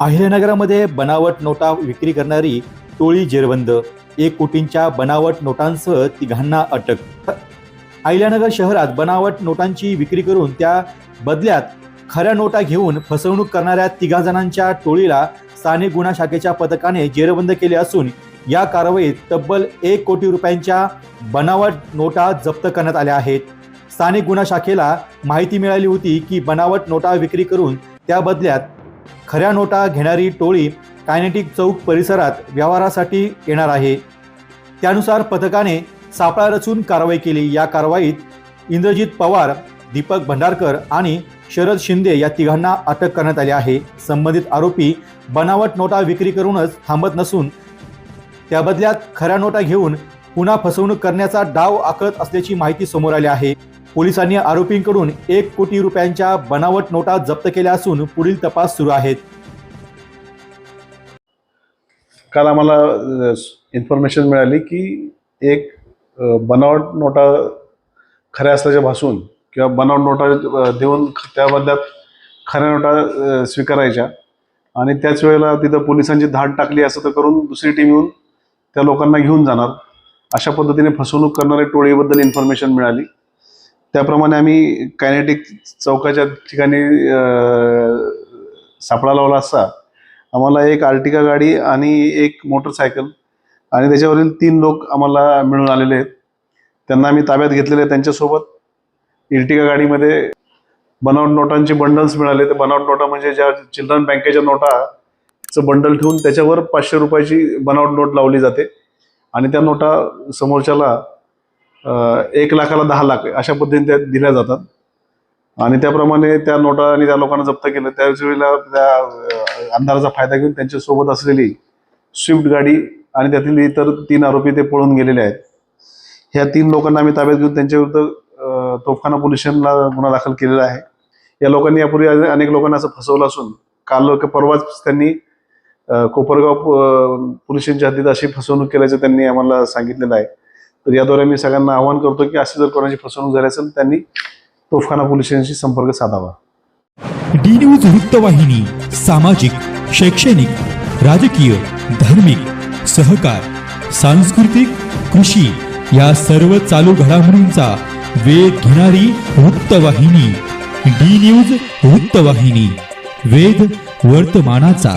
अहिल्यानगरामध्ये बनावट नोटा विक्री करणारी टोळी जेरबंद. एक कोटींच्या बनावट नोटांसह तिघांना अटक. अहिल्यानगर शहरात बनावट नोटांची विक्री करून त्या बदल्यात खऱ्या नोटा घेऊन फसवणूक करणाऱ्या तिघा जणांच्या टोळीला स्थानिक गुन्हा शाखेच्या पथकाने जेरबंद केले असून या कारवाईत तब्बल एक कोटी रुपयांच्या बनावट नोटा जप्त करण्यात आल्या आहेत. स्थानिक गुन्हा शाखेला माहिती मिळाली होती की बनावट नोटा विक्री करून त्या बदल्यात खऱ्या नोटा घेणारी टोळी कायनेटिक चौक परिसरात व्यवहारासाठी येणार आहे. त्यानुसार पथकाने सापळा रचून कारवाई केली. या कारवाईत इंद्रजित पवार दीपक भंडारकर आणि शरद शिंदे या तिघांना अटक करण्यात आली आहे. संबंधित आरोपी बनावट नोटा विक्री करूनच थांबत नसून त्या बदल्यात खऱ्या नोटा घेऊन पुन्हा फसवणूक करण्याचा डाव आखत असल्याची माहिती समोर आली आहे. पोलिसांनी आरोपींकडून एक कोटी रुपयांच्या बनावट नोटा जप्त केल्या असून पुढील तपास सुरू आहेत. काल आम्हाला इन्फॉर्मेशन मिळाली की एक बनावट नोटा खऱ्या असल्याच्या भासून किंवा बनावट नोटा देऊन त्या बदल्यात खऱ्या नोटा स्वीकारायच्या आणि त्याच वेळेला तिथं पोलिसांची धाड टाकली असं तर करून दुसरी टीम येऊन त्या लोकांना घेऊन जाणार. अशा पद्धतीने फसवणूक करणाऱ्या टोळीबद्दल इन्फॉर्मेशन मिळाली. त्याप्रमाणे आम्ही कायनेटिक चौकाच्या ठिकाणी सापळा लावला असता. आम्हाला एक आर्टिका गाडी आणि एक मोटरसायकल आणि त्याच्यावरील तीन लोक आम्हाला मिळून आलेले आहेत. त्यांना आम्ही ताब्यात घेतलेले आहे त्यांच्यासोबत. इर्टिका गाडीमध्ये बनावट नोटांचे बंडल्स मिळाले. ते बनावट नोटा म्हणजे ज्या चिल्ड्रन बँकेच्या नोटाचं बंडल ठेवून त्याच्यावर पाचशे रुपयाची बनावट नोट लावली जाते. आणि त्या नोटा समोरच्याला एक लाखाला दहा लाख अशा पद्धतीने त्या दिल्या जातात. आणि त्याप्रमाणे त्या नोटा आणि त्या लोकांना जप्त केलं. त्याच वेळेला त्या अंधाराचा फायदा घेऊन त्यांच्यासोबत असलेली स्विफ्ट गाडी आणि त्यातील इतर तीन आरोपी ते पळून गेलेले आहेत. ह्या तीन लोकांना आम्ही ताब्यात घेऊन त्यांच्याविरुद्ध तोफखाना पोलीस स्टेशनला गुन्हा दाखल केलेला आहे. या लोकांनी यापूर्वी अनेक लोकांना असं फसवलं असून काल परवाच त्यांनी कोपरगाव अं, पोलीस स्टेशनच्या हद्दीत अशी फसवणूक केल्याचं त्यांनी आम्हाला सांगितलेलं आहे. तर याद्वारे मी सगळ्यांना आवाहन करतो की अशी जर कोणाची फसवणूक झाली असेल त्यांनी तोफखाना पोलिसांशी संपर्क साधावा. डी न्यूज वृत्तवाहिनी सामाजिक शैक्षणिक राजकीय धार्मिक सहकार सांस्कृतिक कृषी या सर्व चालू घडामोडींचा वेध घेणारी वृत्तवाहिनी डी न्यूज वृत्तवाहिनी वेध वर्तमानाचा.